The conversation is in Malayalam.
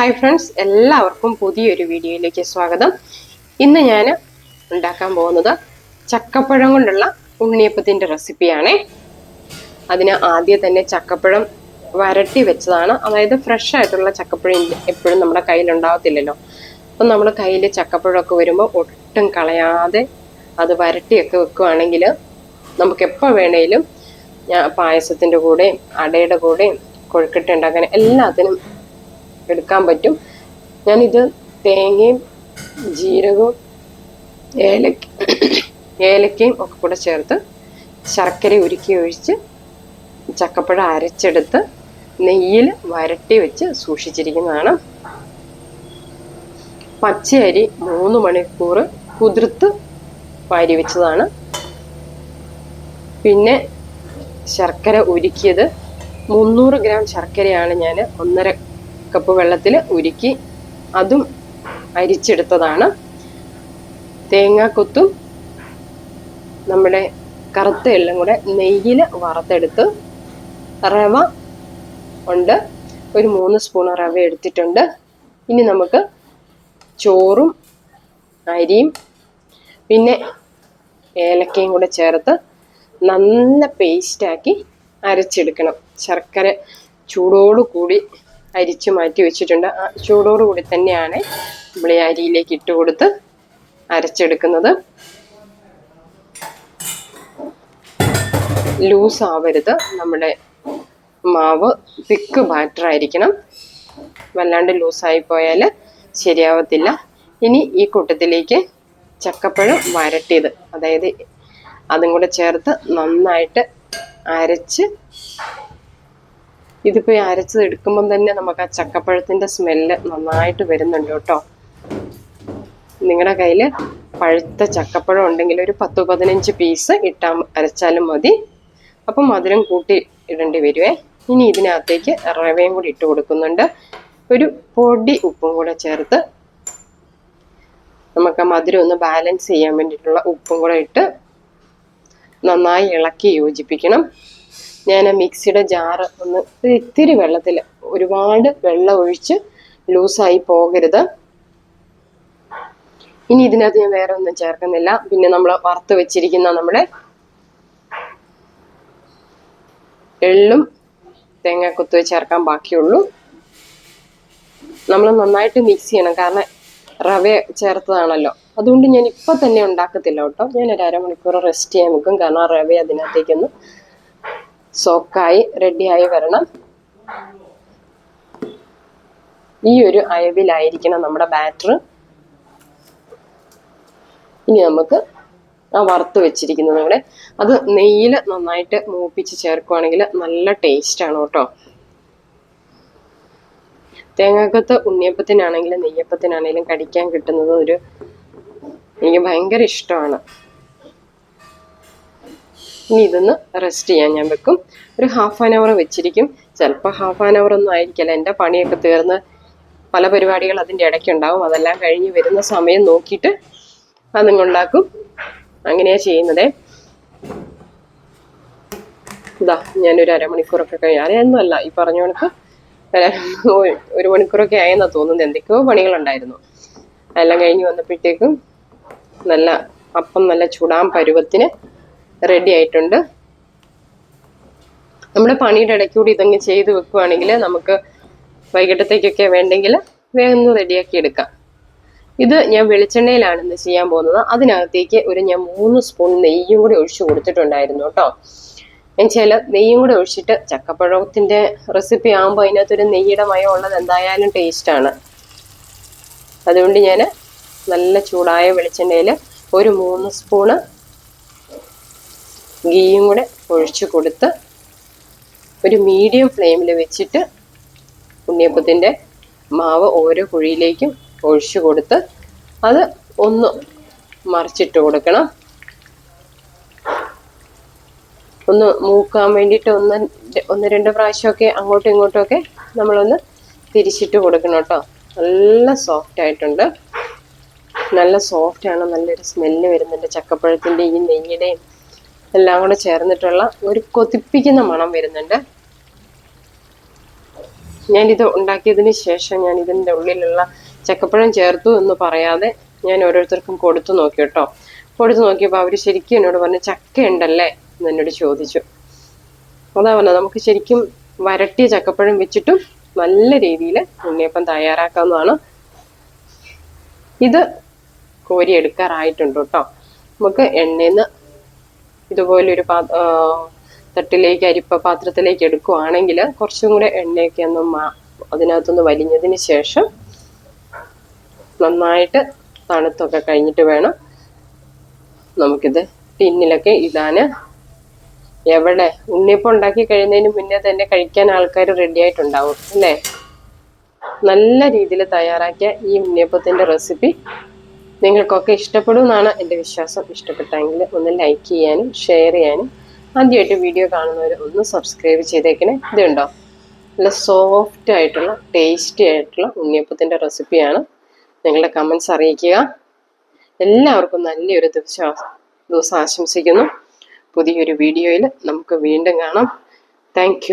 ഹായ് ഫ്രണ്ട്സ് എല്ലാവർക്കും പുതിയൊരു വീഡിയോയിലേക്ക് സ്വാഗതം. ഇന്ന് ഞാൻ ഉണ്ടാക്കാൻ പോകുന്നത് ചക്കപ്പഴം കൊണ്ടുള്ള ഉണ്ണിയപ്പത്തിന്റെ റെസിപ്പിയാണേ. അതിന് ആദ്യം തന്നെ ചക്കപ്പഴം വരട്ടി വെച്ചതാണ്. അതായത് ഫ്രഷ് ആയിട്ടുള്ള ചക്കപ്പഴം എപ്പോഴും നമ്മുടെ കയ്യിൽ ഉണ്ടാവത്തില്ലല്ലോ. അപ്പം നമ്മൾ കയ്യിൽ ചക്കപ്പഴമൊക്കെ വരുമ്പോൾ ഒട്ടും കളയാതെ അത് വരട്ടിയൊക്കെ വെക്കുവാണെങ്കിൽ നമുക്ക് എപ്പോൾ വേണേലും പായസത്തിന്റെ കൂടെയും അടയുടെ കൂടെയും കൊഴുക്കട്ട ഉണ്ടാക്കാൻ എല്ലാത്തിനും എടുക്കാൻ പറ്റും. ഞാനിത് തേങ്ങയും ജീരകവും ഏലക്ക ഏലക്കയും ഒക്കെ കൂടെ ചേർത്ത് ശർക്കര ഉരുക്കി ഒഴിച്ച് ചക്കപ്പഴം അരച്ചെടുത്ത് നെയ്യിൽ വരട്ടി വെച്ച് സൂക്ഷിച്ചിരിക്കുന്നതാണ്. പച്ചയരി മൂന്ന് മണിക്കൂർ കുതിർത്ത് വാരി വെച്ചതാണ്. പിന്നെ ശർക്കര ഉരുക്കിയത് മുന്നൂറ് ഗ്രാം ശർക്കരയാണ് ഞാൻ ഒന്നര കപ്പ് വെള്ളത്തിൽ ഉരുക്കി അതും അരിച്ചെടുത്തതാണ്. തേങ്ങാക്കൊത്തും നമ്മുടെ കറുത്ത എല്ലാം കൂടെ നെയ്യിൽ വറുത്തെടുത്ത് റവ ഉണ്ട്. ഒരു മൂന്ന് സ്പൂൺ റവ എടുത്തിട്ടുണ്ട്. ഇനി നമുക്ക് ചോറും അരിയും പിന്നെ ഏലക്കയും കൂടെ ചേർത്ത് നല്ല പേസ്റ്റാക്കി അരച്ചെടുക്കണം. ശർക്കര ചൂടോടു കൂടി അരിച്ച് മാറ്റി വെച്ചിട്ടുണ്ട്. ആ ചൂടോടു കൂടി തന്നെയാണ് നമ്മൾ ഈ അരിയിലേക്ക് ഇട്ട് കൊടുത്ത് അരച്ചെടുക്കുന്നത്. ലൂസ് ആവരുത്. നമ്മുടെ മാവ് തിക്ക് ബാറ്റർ ആയിരിക്കണം. വല്ലാണ്ട് ലൂസായി പോയാൽ ശരിയാവത്തില്ല. ഇനി ഈ കൂട്ടത്തിലേക്ക് ചക്കപ്പഴം വരട്ടിയത്. അതായത് അതും കൂടെ ചേർത്ത് നന്നായിട്ട് അരച്ച് ഇതിപ്പോൾ ഈ അരച്ചത് എടുക്കുമ്പം തന്നെ നമുക്ക് ആ ചക്കപ്പഴത്തിന്റെ സ്മെല്ല് നന്നായിട്ട് വരുന്നുണ്ട് കേട്ടോ. നിങ്ങളുടെ കയ്യിൽ പഴുത്ത ചക്കപ്പഴം ഉണ്ടെങ്കിൽ ഒരു പത്ത് പതിനഞ്ച് പീസ് ഇട്ടാൽ അരച്ചാലും മതി. അപ്പം മധുരം കൂട്ടി ഇടേണ്ടി വരുവേ. ഇനി ഇതിനകത്തേക്ക് റവയും കൂടി ഇട്ട് കൊടുക്കുന്നുണ്ട്. ഒരു പൊടി ഉപ്പും കൂടെ ചേർത്ത് നമുക്ക് മധുരം ഒന്ന് ബാലൻസ് ചെയ്യാൻ വേണ്ടിയിട്ടുള്ള ഉപ്പും കൂടെ ഇട്ട് നന്നായി ഇളക്കി യോജിപ്പിക്കണം. ഞാൻ ആ മിക്സിയുടെ ജാറ് ഒന്ന് ഇത്തിരി വെള്ളത്തിൽ ഒരുപാട് വെള്ളം ഒഴിച്ച് ലൂസായി പോകരുത്. ഇനി ഇതിനകത്ത് ഞാൻ വേറെ ഒന്നും ചേർക്കുന്നില്ല. പിന്നെ നമ്മൾ വറുത്ത് വെച്ചിരിക്കുന്ന നമ്മുടെ എള്ളും തേങ്ങ കുത്തു ചേർക്കാൻ ബാക്കിയുള്ളൂ. നമ്മൾ നന്നായിട്ട് മിക്സ് ചെയ്യണം. കാരണം റവ ചേർത്തതാണല്ലോ. അതുകൊണ്ട് ഞാൻ ഇപ്പം തന്നെ ഉണ്ടാക്കത്തില്ല കേട്ടോ. ഞാൻ ഒരു അരമണിക്കൂർ റെസ്റ്റ് ചെയ്യാൻ വെക്കും കാരണം റവ അതിനകത്തേക്കൊന്ന് സോക്കായി റെഡിയായി വരണം. ഈ ഒരു അയവിലായിരിക്കണം നമ്മുടെ ബാറ്റർ ഇനി നമുക്ക് ആ വറുത്ത് വെച്ചിരിക്കുന്നത് ഇവിടെ. അത് നെയ്യിൽ നന്നായിട്ട് മൂപ്പിച്ച് ചേർക്കുവാണെങ്കിൽ നല്ല ടേസ്റ്റ് ആണ് കേട്ടോ. തേങ്ങാക്കത്ത് ഉണ്ണിയപ്പത്തിനാണെങ്കിലും നെയ്യപ്പത്തിനാണെങ്കിലും കടിക്കാൻ കിട്ടുന്നത് ഒരു എനിക്ക് ഭയങ്കര ഇഷ്ടമാണ്. ഇനി ഇതൊന്ന് റെസ്റ്റ് ചെയ്യാൻ ഞാൻ വെക്കും. ഒരു ഹാഫ് ആൻ അവർ വെച്ചിരിക്കും. ചിലപ്പോൾ ഹാഫ് ആൻ അവർ ഒന്നും ആയിരിക്കില്ല. എന്റെ പണിയൊക്കെ തീർന്ന് പല പരിപാടികൾ അതിന്റെ ഇടയ്ക്കുണ്ടാവും അതെല്ലാം കഴിഞ്ഞ് വരുന്ന സമയം നോക്കിയിട്ട് അതുങ്ങുണ്ടാക്കും. അങ്ങനെയാണ് ചെയ്യുന്നത്. ഇതാ ഞാനൊരു അരമണിക്കൂറൊക്കെ കഴിഞ്ഞു. അറിയൊന്നുമല്ല ഈ പറഞ്ഞ കണക്ക് ഒരു മണിക്കൂറൊക്കെ ആയെന്നാണ് തോന്നുന്നത്. എന്തൊക്കെയോ പണികളുണ്ടായിരുന്നു. എല്ലാം കഴിഞ്ഞ് വന്നപ്പോഴത്തേക്കും നല്ല അപ്പം നല്ല ചൂടാൻ പരുവത്തിന് റെഡി ആയിട്ടുണ്ട്. നമ്മൾ പണിയുടെ ഇടയ്ക്കൂടി ഇതങ്ങ് ചെയ്ത് വെക്കുവാണെങ്കിൽ നമുക്ക് വൈകിട്ടത്തേക്കൊക്കെ വേണ്ടെങ്കിൽ വേഗം റെഡിയാക്കി എടുക്കാം. ഇത് ഞാൻ വെളിച്ചെണ്ണയിലാണ് ഇന്ന് ചെയ്യാൻ പോകുന്നത്. അതിനകത്തേക്ക് ഒരു ഞാൻ മൂന്ന് സ്പൂൺ നെയ്യും കൂടി ഒഴിച്ചു കൊടുത്തിട്ടുണ്ടായിരുന്നു കേട്ടോ. എന്നുവെച്ചാൽ നെയ്യും കൂടി ഒഴിച്ചിട്ട് ചക്കപ്പഴത്തിന്റെ റെസിപ്പി ആകുമ്പോൾ അതിനകത്തൊരു നെയ്യുടെ മയം ഉള്ളത് എന്തായാലും ടേസ്റ്റാണ് അതുകൊണ്ട് ഞാൻ നല്ല ചൂടായ വെളിച്ചെണ്ണയിൽ ഒരു മൂന്ന് സ്പൂണ് ഗീയും കൂടെ ഒഴിച്ചു കൊടുത്ത് ഒരു മീഡിയം ഫ്ലെയിമിൽ വെച്ചിട്ട് ഉണ്ണിയപ്പത്തിന്റെ മാവ് ഓരോ കുഴിയിലേക്കും ഒഴിച്ചു കൊടുത്ത് അത് ഒന്ന് മറിച്ചിട്ട് കൊടുക്കണം. ഒന്ന് മൂക്കാൻ വേണ്ടിയിട്ട് ഒന്ന് ഒന്ന് രണ്ട് പ്രാവശ്യമൊക്കെ അങ്ങോട്ടും ഇങ്ങോട്ടുമൊക്കെ നമ്മളൊന്ന് തിരിച്ചിട്ട് കൊടുക്കണം കേട്ടോ. നല്ല സോഫ്റ്റ് ആയിട്ടുണ്ട്. നല്ല സോഫ്റ്റ് ആണ്. നല്ലൊരു സ്മെല്ല് വരുന്നുണ്ട്. ചക്കപ്പഴത്തിന്റെ ഈ നെയ്യുടെയും എല്ലാം കൂടെ ചേർന്നിട്ടുള്ള ഒരു കൊതിപ്പിക്കുന്ന മണം വരുന്നുണ്ട്. ഞാനിത് ഉണ്ടാക്കിയതിന് ശേഷം ഞാൻ ഇതിന്റെ ഉള്ളിലുള്ള ചക്കപ്പഴം ചേർത്തു എന്ന് പറയാതെ ഞാൻ ഓരോരുത്തർക്കും കൊടുത്തു നോക്കി കേട്ടോ. കൊടുത്തു നോക്കിയപ്പോൾ അവർ ശരിക്കും എന്നോട് പറഞ്ഞു ചക്ക ഉണ്ടല്ലേ എന്ന് എന്നോട് ചോദിച്ചു. അതാ പറഞ്ഞത് നമുക്ക് ശരിക്കും വരട്ടിയ ചക്കപ്പഴം വെച്ചിട്ടും നല്ല രീതിയിൽ ഉണ്ണിയപ്പം തയ്യാറാക്കാവുന്നതാണ്. ഇത് കോരിയെടുക്കാറായിട്ടുണ്ട് കേട്ടോ. നമുക്ക് എണ്ണയിൽ നിന്ന് ഇതുപോലൊരു പാ തട്ടിലേക്ക് അരിപ്പ പാത്രത്തിലേക്ക് എടുക്കുവാണെങ്കിൽ കുറച്ചും കൂടെ എണ്ണയൊക്കെ ഒന്ന് മാ അതിനകത്തൊന്ന് വലിഞ്ഞതിന് ശേഷം നന്നായിട്ട് തണുത്തൊക്കെ കഴിഞ്ഞിട്ട് വേണം നമുക്കിത് ടിന്നിലൊക്കെ ഇടാന്. എവിടെ? ഉണ്ണിയപ്പം ഉണ്ടാക്കി കഴിയുന്നതിന് മുന്നേ തന്നെ കഴിക്കാൻ ആൾക്കാർ റെഡി ആയിട്ടുണ്ടാവും അല്ലേ? നല്ല രീതിയിൽ തയ്യാറാക്കിയ ഈ ഉണ്ണിയപ്പത്തിന്റെ റെസിപ്പി നിങ്ങൾക്കൊക്കെ ഇഷ്ടപ്പെടും എന്നാണ് എന്റെ വിശ്വാസം. ഇഷ്ടപ്പെട്ടെങ്കിൽ ഒന്ന് ലൈക്ക് ചെയ്യാനും ഷെയർ ചെയ്യാനും. ആദ്യമായിട്ട് വീഡിയോ കാണുന്നവർ ഒന്ന് സബ്സ്ക്രൈബ് ചെയ്തേക്കണേ. ഇതുണ്ടോ? നല്ല സോഫ്റ്റ് ആയിട്ടുള്ള ടേസ്റ്റി ആയിട്ടുള്ള ഉണ്ണിയപ്പത്തിന്റെ റെസിപ്പിയാണ് നിങ്ങളുടെ കമൻസ് അറിയിക്കുക. എല്ലാവർക്കും നല്ലൊരു ദിവസം ദിവസം ആശംസിക്കുന്നു. പുതിയൊരു വീഡിയോയിൽ നമുക്ക് വീണ്ടും കാണാം. Thank